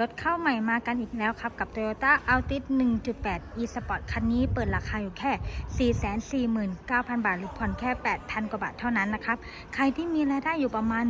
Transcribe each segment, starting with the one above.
รถเข้าใหม่มากันอีกแล้วครับ กับ Toyota Altis 1.8 e-sport คันนี้เปิดราคาอยู่แค่ 449,000 บาท หรือผ่อนแค่ 8,000 กว่าบาทเท่านั้นนะครับ ใครที่มีรายได้อยู่ประมาณ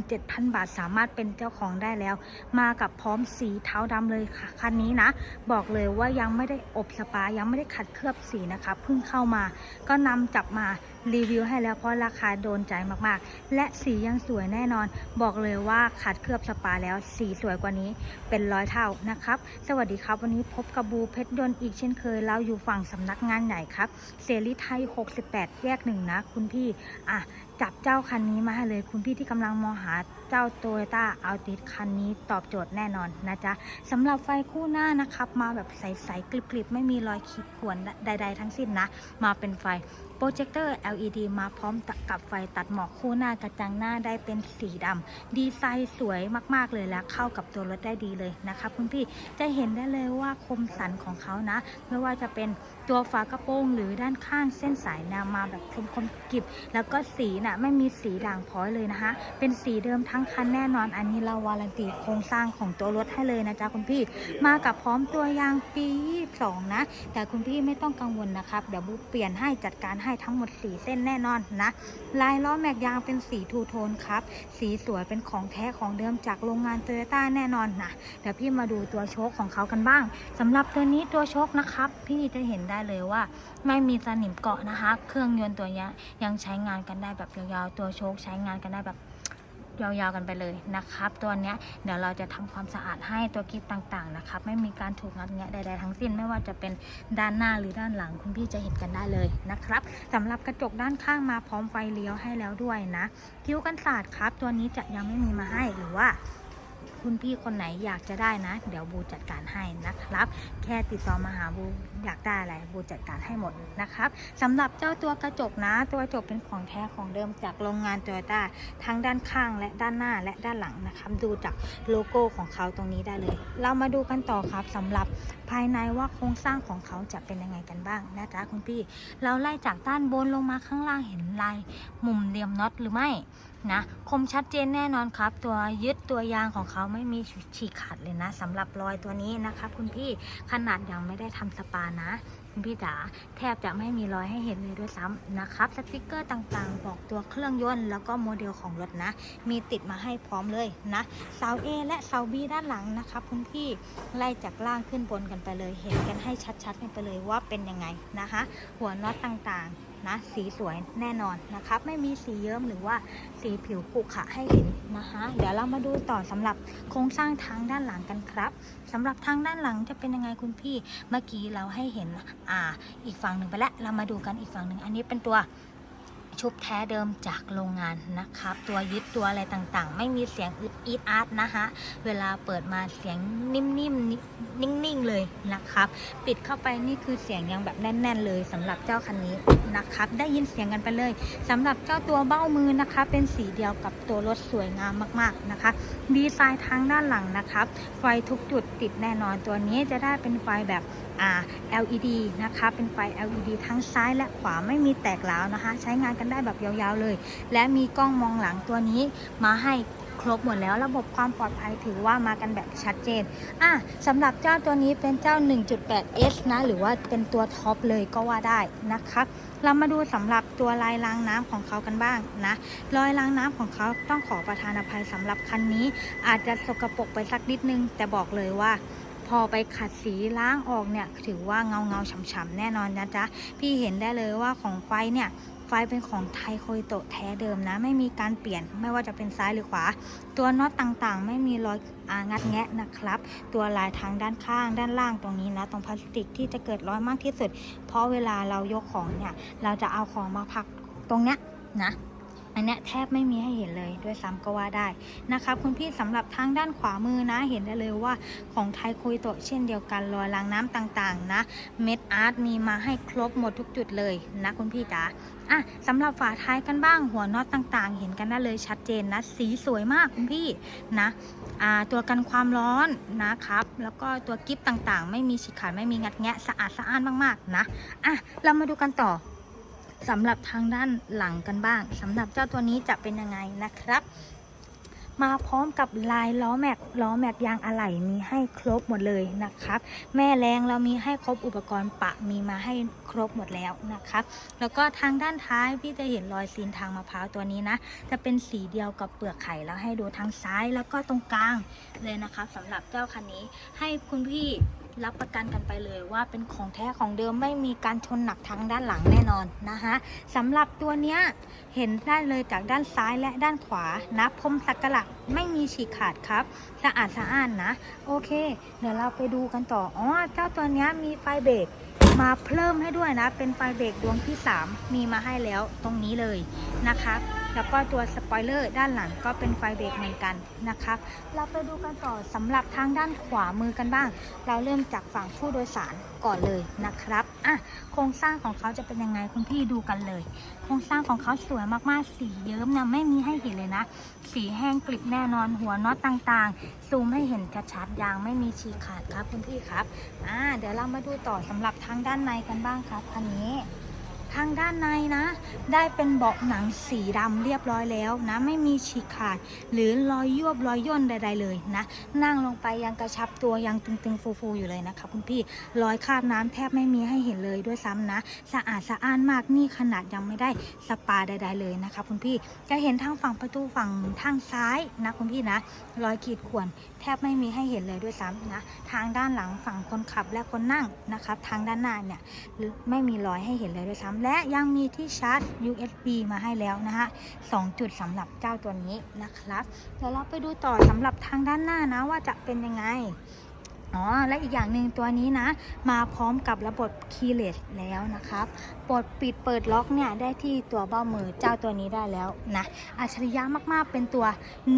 17,000 บาทสามารถเป็นเจ้าของได้แล้ว มากับพร้อมสีเทาดำเลยค่ะ คันนี้นะ บอกเลยว่ายังไม่ได้อบสปา ยังไม่ได้ขัดเคลือบสีนะครับ เพิ่งเข้ามา ก็นำจับมารีวิวให้แล้วเพราะราคาโดนใจมากๆ และสียังสวยแน่นอน บอกเลยว่าขัดเคลือบสปาแล้วสีสวยกว่านี้เป็นร้อยเท่านะครับ สวัสดีครับ วันนี้พบกับบูเพชรยนต์อีกเช่นเคย เราอยู่ฝั่งสำนักงานใหญ่ครับ เสรีไทย 68 แยกหนึ่งนะ คุณพี่ อะ จับเจ้าคันนี้มาให้เลย คุณพี่ที่กำลังมองหาเจ้าโตโยต้าอัลติสคันนี้ตอบโจทย์แน่นอนนะจ๊ะสำหรับไฟคู่หน้านะครับ มาแบบใสๆกริบๆ ไม่มีรอยขีดข่วนใด ๆ ทั้งสิ้นนะ มาเป็นไฟโปรเจคเตอร์ LED มาพร้อมกับไฟตัดหมอกคู่หน้ากระจังหน้าได้เป็นสีดำดีไซน์สวยมากๆเลยและเข้ากับตัวรถได้ดีเลยนะคะคุณพี่จะเห็นได้เลยว่าคมสันของเขานะ ไม่ว่าจะเป็นตัวฝากระโปรงหรือด้านข้างเส้นสายนวมาแบบคมๆกริบแล้วก็สีน่ะไม่มีสีด่างพร้อยเลยนะคะ เป็นสีเดิมทั้งคันแน่นอน อันนี้เราวารันตีโครงสร้างของตัวรถให้เลยนะจ๊ะคุณพี่ มากับพร้อมตัวยางปี22นะ แต่คุณพี่ไม่ต้องกังวลนะครับ เดี๋ยวบูเปลี่ยนให้จัดการให้ทั้งหมด 4 เส้นแน่นอนนะ ลายล้อแม็กยางเป็นสีทูโทนครับ สีสวยเป็นของแท้ของเดิมจากโรงงานโตโยต้าแน่นอนนะ เดี๋ยวพี่มาดูตัวโชคของเขากันบ้างสำหรับตัวนี้ตัวโชคนะครับ พี่จะเห็นได้เลยว่า ไม่มีสนิมเกาะนะคะ เครื่องยนต์ตัวนี้ยังใช้งานกันได้แบบยาวๆ ตัวโชคใช้งานกันได้แบบยาวๆกันไปเลยนะครับ ตัวนี้เดี๋ยวเราจะทำความสะอาดให้ตัวกิ๊บต่างๆนะครับ ไม่มีการถูกงัดแงะใดๆทั้งสิ้นไม่ว่าจะเป็นด้านหน้าหรือด้านหลังคุณพี่จะเห็นกันได้เลยนะครับสำหรับกระจกด้านข้างมาพร้อมไฟเลี้ยวให้แล้วด้วยนะคิ้วกันศาสตร์ครับ ตัวนี้จะยังไม่มีมาให้หรือว่า คุณพี่คนไหนอยากจะได้นะ เดี๋ยวบูจัดการให้นะครับ แค่ติดต่อมาหาบูอยากได้อะไรบูจัดการให้หมดนะครับสำหรับเจ้าตัวกระจกนะ ตัวกระจกเป็นของแท้ของเดิมจากโรงงานโตโยต้าทั้งด้านข้างและด้านหน้าและด้านหลังนะครับดูจากโลโก้ของเขาตรงนี้ได้เลย เรามาดูกันต่อครับสำหรับภายในว่าโครงสร้างของเขาจะเป็นยังไงกันบ้างนะจ๊ะคุณพี่ เราไล่จากด้านบนลงมาข้างล่างเห็นลายมุมเหลี่ยมน็อตหรือไม่นะคมชัดเจนแน่นอนครับ ตัวยึดตัวยางของเขาไม่มีฉีกขาดเลยนะสำหรับรอยตัวนี้นะคะคุณพี่ขนาดยังไม่ได้ทำสปานะคุณพี่จ๋าแทบจะไม่มีรอยให้เห็นเลยด้วยซ้ำนะครับสติกเกอร์ต่างๆ บอกตัวเครื่องยนต์แล้วก็โมเดลของรถนะ มีติดมาให้พร้อมเลยนะเสา A และเสา B ด้านหลังนะครับคุณพี่ไล่จากล่างขึ้นบนกันไปเลย เห็นกันให้ชัดๆกันไปเลยว่าเป็นยังไงนะคะ หัวน็อตต่างๆ นะ สีสวยแน่นอนนะครับ ไม่มีสีเยิ้มหรือว่าสีผิวขรุขระให้เห็นนะคะ เดี๋ยวเรามาดูต่อสำหรับโครงสร้างทางด้านหลังกันครับสำหรับทางด้านหลังจะเป็นยังไงคุณพี่ เมื่อกี้เราให้เห็นอ่า อีกฝั่งหนึ่งไปแล้ว เรามาดูกันอีกฝั่งหนึ่งอันนี้เป็นตัว ชุบแท้เดิมจากโรงงานนะครับ ตัวยึดตัวอะไรต่างๆ ไม่มีเสียงอึดอีดอาร์ตนะคะเวลาเปิดมาเสียงนิ่มๆนิ่งๆเลยนะครับ ปิดเข้าไปนี่คือเสียงยังแบบแน่น ๆ เลยสำหรับเจ้าคันนี้นะครับ ได้ยินเสียงกันไปเลยสำหรับเจ้าตัวเบ้ามือนะคะ เป็นสีเดียวกับตัวรถสวยงามมากๆนะคะดีไซน์ทางด้านหลังนะครับ ไฟทุกจุดติดแน่นอนตัวนี้จะได้เป็นไฟแบบอ่า LED นะคะ เป็นไฟ LED ทั้งซ้ายและขวาไม่มีแตกร้วนะคะ ใช้งานกันได้แบบยาวๆเลย และมีกล้องมองหลังตัวนี้มาให้ครบหมดแล้วระบบความปลอดภัยถือว่ามากันแบบชัดเจน อะสำหรับเจ้าตัวนี้เป็นเจ้า 1.8S นะ หรือว่าเป็นตัวท็อปเลยก็ว่าได้นะครับเรามาดูสำหรับตัวลายล้างน้ำของเขากันบ้างนะรอยล้างน้ำของเขาต้องขอประทานอภัยสำหรับคันนี้ อาจจะสกปรกไปสักนิดนึง แต่บอกเลยว่าพอไปขัดสีล้างออกเนี่ยถือว่าเงาเงาฉ่ำๆแน่นอนนะจ๊ะ พี่เห็นได้เลยว่าของไฟเนี่ย ไฟเป็นของไทยโคยโตะแท้เดิมนะ ไม่มีการเปลี่ยนไม่ว่าจะเป็นซ้ายหรือขวา ตัวน็อตต่างๆ ไม่มีรอยอางัดแงะนะครับ ตัวลายทางด้านข้างด้านล่างตรงนี้นะ ตรงพลาสติกที่จะเกิดรอยมากที่สุด เพราะเวลาเรายกของเนี่ย เราจะเอาของมาพักตรงเนี้ยนะ อันนี้แทบไม่มีให้เห็นเลยด้วยซ้ำก็ว่าได้นะครับคุณพี่สำหรับทางด้านขวามือนะเห็นได้เลยว่าของไทยคุยโตเช่นเดียวกันรอยล้างน้ำต่างๆนะเม็ดอาร์ตมีมาให้ครบหมดทุกจุดเลยนะคุณพี่จ๋าอะสำหรับฝาท้ายกันบ้างหัวน็อตต่างๆ เห็นกันได้เลยชัดเจนนะ สีสวยมากคุณพี่นะอ่าตัวกันความร้อนนะครับ แล้วก็ตัวกิฟต์ต่างๆ ไม่มีฉีกขาดไม่มีงัดแงะสะอาดสะอ้านมากๆนะอะเรามาดูกันต่อ สำหรับทางด้านหลังกันบ้างสำหรับเจ้าตัวนี้จะเป็นยังไงนะครับ มาพร้อมกับลายล้อแม็กล้อแม็กยางอะไหล่มีให้ครบหมดเลยนะครับ แม่แรงเรามีให้ครบอุปกรณ์ปะมีมาให้ครบหมดแล้วนะครับ แล้วก็ทางด้านท้ายพี่จะเห็นรอยซีนทางมะพร้าวตัวนี้นะ จะเป็นสีเดียวกับเปลือกไข่แล้วให้ดูทางซ้ายแล้วก็ตรงกลางเลยนะครับสำหรับเจ้าคันนี้ให้คุณพี่ รับประกันกันไปเลยว่าเป็นของแท้ของเดิมไม่มีการชนหนักทางด้านหลังแน่นอนนะคะสำหรับตัวเนี้ยเห็นได้เลยจากด้านซ้ายและด้านขวานะพรมสักกะหลักไม่มีฉีกขาดครับ สะอาดสะอ้านนะ โอเค เดี๋ยวเราไปดูกันต่ออ๋อเจ้าตัวเนี้ยมีไฟเบรกมาเพิ่มให้ด้วยนะ เป็นไฟเบรกดวงที่ 3 มีมาให้แล้วตรงนี้เลยนะคะ แล้วก็ตัวสปอยเลอร์ด้านหลังก็เป็นไฟเบรกเหมือนกันนะครับ เราไปดูกันต่อสำหรับทางด้านขวามือกันบ้าง เราเริ่มจากฝั่งผู้โดยสารก่อนเลยนะครับอะโครงสร้างของเขาจะเป็นยังไงคุณพี่ดูกันเลย โครงสร้างของเขาสวยมากๆ สีเยิ้มนะไม่มีให้เห็นเลยนะ สีแห้งกริบแน่นอนหัวน็อตต่างๆ ซูมให้เห็นชัดๆยางไม่มีฉีกขาดครับคุณพี่ครับอ่าเดี๋ยวเรามาดูต่อสำหรับทางด้านในกันบ้างครับอันนี้ ทางด้านในนะ ได้เป็นเบาะหนังสีดำเรียบร้อยแล้วนะ ไม่มีฉีกขาด หรือรอยยวบรอยย่นใด ๆ เลยนะ นั่งลงไปยังกระชับตัวยังตึงๆ ฟูๆ อยู่เลยนะคะคุณพี่รอยคราบน้ำแทบไม่มีให้เห็นเลยด้วยซ้ำนะ สะอาดสะอ้านมากนี่ขนาดยังไม่ได้สปาใด ๆ เลยนะคะคุณพี่จะเห็นทางฝั่งประตูฝั่งทางซ้ายนะคุณพี่นะ รอยขีดข่วนแทบไม่มีให้เห็นเลยด้วยซ้ำนะทางด้านหลังฝั่งคนขับและคนนั่งนะครับทางด้านหน้าเนี่ยไม่มีรอยให้เห็นเลยด้วยซ้ำและยังมีที่ชาร์จ USB มาให้แล้วนะฮะ2จุดสำหรับเจ้าตัวนี้นะครับเดี๋ยวเราไปดูต่อสำหรับทางด้านหน้านะว่าจะเป็นยังไงอ๋อ และอีกอย่างหนึ่งตัวนี้นะ มาพร้อมกับระบบ keyless แล้วนะครับปลดปิดเปิดล็อกเนี่ย ได้ที่ตัวเบ้ามือเจ้าตัวนี้ได้แล้วนะ อัจฉริยะมากๆเป็นตัว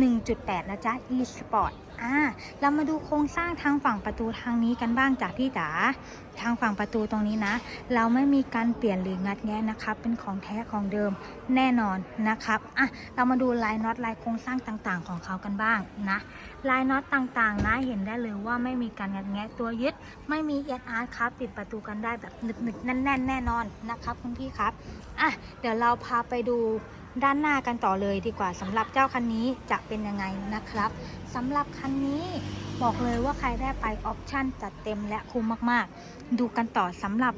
1.8 นะจ๊ะ e sport อ่าเรามาดูโครงสร้างทางฝั่งประตูทางนี้กันบ้างจากพี่จ๋าทางฝั่งประตูตรงนี้นะ เราไม่มีการเปลี่ยนหรืองัดแงะนะครับ เป็นของแท้ของเดิมแน่นอนนะครับอะเรามาดูลายน็อตลายโครงสร้างต่างๆ ของเขากันบ้างนะลายน็อตต่างๆ นะเห็นได้เลยว่าไม่มีการงัดแงะตัวยึด ไม่มีเออาร์ครับปิดประตูกันได้แบบหนึบๆแน่นๆแน่นอนนะครับคุณพี่ครับอะเดี๋ยวเราพาไปดู ด้านหน้ากันต่อเลยดีกว่าสำหรับเจ้าคันนี้จะเป็นยังไงนะครับสำหรับคันนี้บอกเลยว่าใครได้ไปออปชั่นจัดเต็มและคุ้มมากๆ ดูกันต่อสำหรับ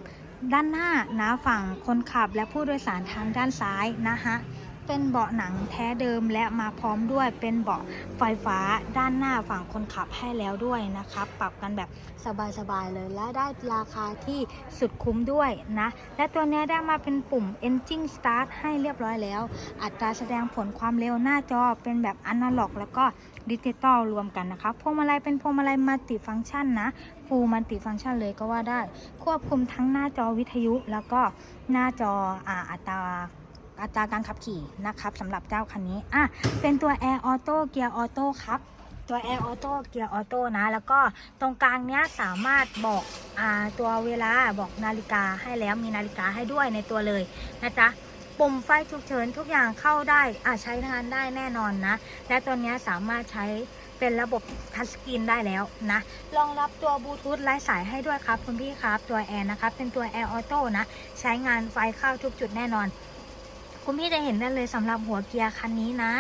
ด้านหน้านะฝั่งคนขับและผู้โดยสารทางด้านซ้ายนะฮะ เป็นเบาะหนังแท้เดิมและมาพร้อมด้วยเป็นเบาะไฟฟ้าด้านหน้าฝั่งคนขับให้แล้วด้วยนะครับปรับกันแบบสบายๆเลยและได้ราคาที่สุดคุ้มด้วยนะ และตัวนี้ได้มาเป็นปุ่ม Engine Start ให้เรียบร้อยแล้ว อัตราแสดงผลความเร็วหน้าจอเป็นแบบอนาล็อก แล้วก็ดิจิตอลรวมกันนะครับพวงมาลัยเป็นพวงมาลัยมัลติฟังก์ชันนะฟูลมัลติฟังก์ชันเลยก็ว่าได้ ควบคุมทั้งหน้าจอวิทยุ แล้วก็หน้าจออาอัตรา อัตราการขับขี่นะครับสำหรับเจ้าคันนี้อะเป็นตัว Air Auto เกียร์ออโต้ครับตัว Air Auto เกียร์ออโต้นะ แล้วก็ตรงกลางเนี้ยสามารถบอกอ่าตัวเวลาบอกนาฬิกาให้แล้วมีนาฬิกาให้ด้วยในตัวเลยนะจ๊ะปุ่มไฟฉุกเฉินทุกอย่างเข้าได้อะใช้งานได้แน่นอนนะ และตัวเนี้ยสามารถใช้เป็นระบบทัชสกรีนได้แล้วนะรองรับตัวบลูทูธไร้สายให้ด้วยครับคุณพี่ครับ ตัว Air นะครับ เป็นตัว Air Auto นะ ใช้งานไฟเข้าทุกจุดแน่นอน คุณพี่จะเห็นได้เลยสำหรับหัวเกียร์คันนี้นะ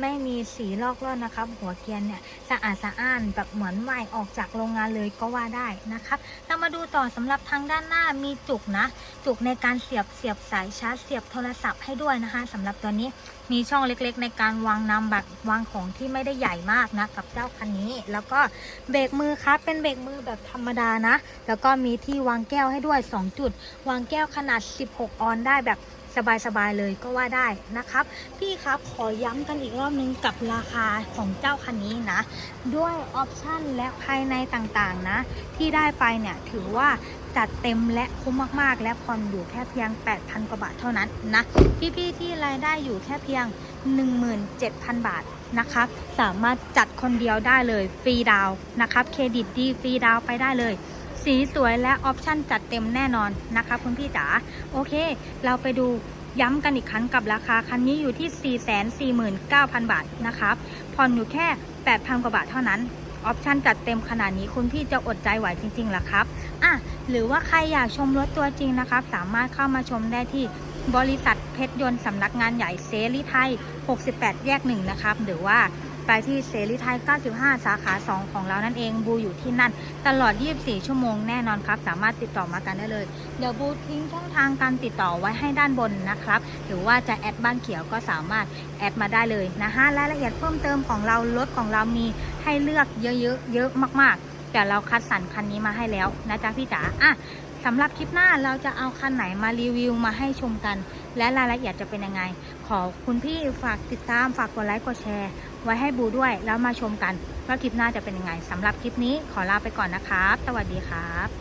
ไม่มีสีลอกล่อนนะครับ หัวเกียร์เนี่ยสะอาดสะอ้านแบบเหมือนใหม่ออกจากโรงงานเลยก็ว่าได้นะครับเรามาดูต่อสำหรับทางด้านหน้ามีจุกนะ จุกในการเสียบเสียบสายชาร์จเสียบโทรศัพท์ให้ด้วยนะคะสำหรับตัวนี้มีช่องเล็กๆ ในการวางนำบัตรวางของที่ไม่ได้ใหญ่มากนะกับเจ้าคันนี้ แล้วก็เบรกมือครับเป็นเบรกมือแบบธรรมดานะ แล้วก็มีที่วางแก้วให้ด้วย 2 จุด วางแก้วขนาด 16 ออนได้แบบ สบายๆเลยก็ว่าได้นะครับ พี่ครับขอย้ำกันอีกรอบนึงกับราคาของเจ้าคันนี้นะ ด้วยออปชั่นและภายในต่างๆนะ ที่ได้ไปเนี่ยถือว่าจัดเต็มและคุ้มมากๆ และผ่อนอยู่แค่เพียง 8,000 กว่าบาทเท่านั้นนะ พี่ๆที่รายได้อยู่แค่เพียง 17,000 บาทนะครับ สามารถจัดคนเดียวได้เลยฟรีดาวนะครับ เครดิตดีฟรีดาวไปได้เลย สีสวยและออปชั่นจัดเต็มแน่นอนนะคะคุณพี่จ๋าโอเค เราไปดูย้ำกันอีกครั้งกับราคาคันนี้อยู่ที่ 449,000 บาทนะครับผ่อนอยู่แค่ 8,000 กว่าบาทเท่านั้นออปชั่นจัดเต็มขนาดนี้คุณพี่จะอดใจไหวจริงๆหรอครับอะหรือว่าใครอยากชมรถตัวจริงนะครับ สามารถเข้ามาชมได้ที่บริษัทเพชรยนต์สำนักงานใหญ่เซรีไทย 68 แยกหนึ่งนะครับ หรือว่า ไปที่เสรีไทย 95 สาขา 2 ของเรานั่นเอง บูอยู่ที่นั่น ตลอด 24 ชั่วโมงแน่นอนครับ สามารถติดต่อมากันได้เลย เดี๋ยวบูทิ้งช่องทางการติดต่อไว้ให้ด้านบนนะครับ หรือว่าจะแอดบ้านเขียวก็สามารถแอดมาได้เลยนะฮะ รายละเอียดเพิ่มเติมของเรารถของเรามีให้เลือกเยอะๆ เยอะมากๆ แต่เราคัดสรรคันนี้มาให้แล้วนะจ๊ะพี่จ๋า อะสำหรับคลิปหน้าเราจะเอาคันไหนมารีวิวมาให้ชมกัน และรายละเอียดจะเป็นยังไง ขอคุณพี่ฝากติดตามฝากกดไลค์กดแชร์ ไว้ให้บูด้วย แล้วมาชมกันว่าคลิปหน้าจะเป็นยังไงสำหรับคลิปนี้ขอลาไปก่อนนะครับ สวัสดีครับ